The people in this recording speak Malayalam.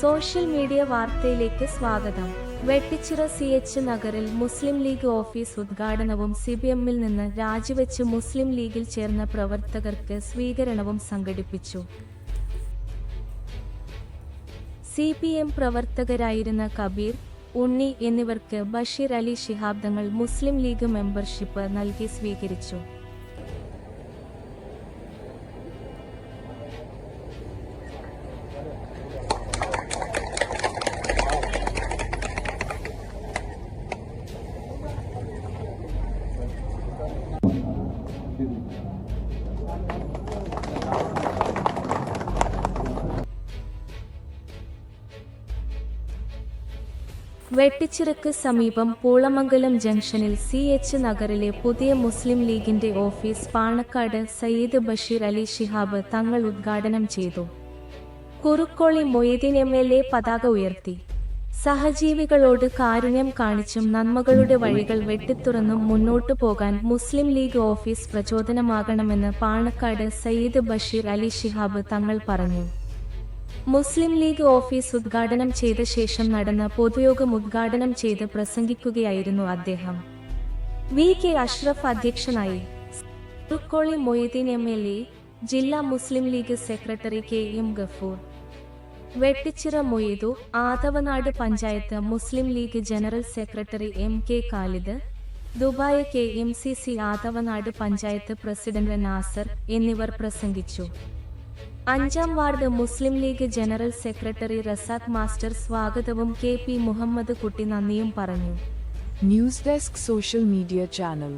സോഷ്യൽ മീഡിയ വാർത്തയിലേക്ക് സ്വാഗതം. വെട്ടിച്ചിറ സി എച്ച് നഗറിൽ മുസ്ലിം ലീഗ് ഓഫീസ് ഉദ്ഘാടനവും സി ബി എമ്മിൽ നിന്ന് രാജിവെച്ച് മുസ്ലിം ലീഗിൽ ചേർന്ന പ്രവർത്തകർക്ക് സ്വീകരണവും സംഘടിപ്പിച്ചു. സി പി എം പ്രവർത്തകരായിരുന്ന കബീർ ഉണ്ണി എന്നിവർക്ക് ബഷീർ അലി ശിഹാബ്ദങ്ങൾ മുസ്ലിം ലീഗ് മെമ്പർഷിപ്പ് നൽകി സ്വീകരിച്ചു. വെട്ടിച്ചിറക്ക് സമീപം പൂളമംഗലം ജംഗ്ഷനിൽ സി എച്ച് നഗറിലെ പുതിയ മുസ്ലിം ലീഗിന്റെ ഓഫീസ് പാണക്കാട് സയ്യിദ് ബഷീർ അലി ഷിഹാബ് തങ്ങൾ ഉദ്ഘാടനം ചെയ്തു. Kurukkoli Moideen M L A പതാക ഉയർത്തി. സഹജീവികളോട് കാരുണ്യം കാണിച്ചും നന്മകളുടെ വഴികൾ വെട്ടിത്തുറന്നും മുന്നോട്ടു പോകാൻ മുസ്ലിം ലീഗ് ഓഫീസ് പ്രചോദനമാകണമെന്ന് പാണക്കാട് സയ്യിദ് ബഷീർ അലി ഷിഹാബ് തങ്ങൾ പറഞ്ഞു. മുസ്ലിം ലീഗ് ഓഫീസ് ഉദ്ഘാടനം ചെയ്ത ശേഷം നടന്ന പൊതുയോഗം ഉദ്ഘാടനം ചെയ്ത് പ്രസംഗിക്കുകയായിരുന്നു അദ്ദേഹം. വി കെ അഷ്റഫ് അധ്യക്ഷനായി. Thukkoli Moideen M L A ജില്ലാ Muslim League secretary K M Gafoor. Vettichira Moythu Athavanad panchayat Muslim League general secretary M K Khalid Dubai K M C C Athavanad panchayat president Nasar എന്നിവർ പ്രസംഗിച്ചു. അഞ്ചാം ward Muslim League general secretary Razak master സ്വാഗതവും കെ പി മുഹമ്മദ് കുട്ടി നന്ദിയും പറഞ്ഞു. News desk social media Channel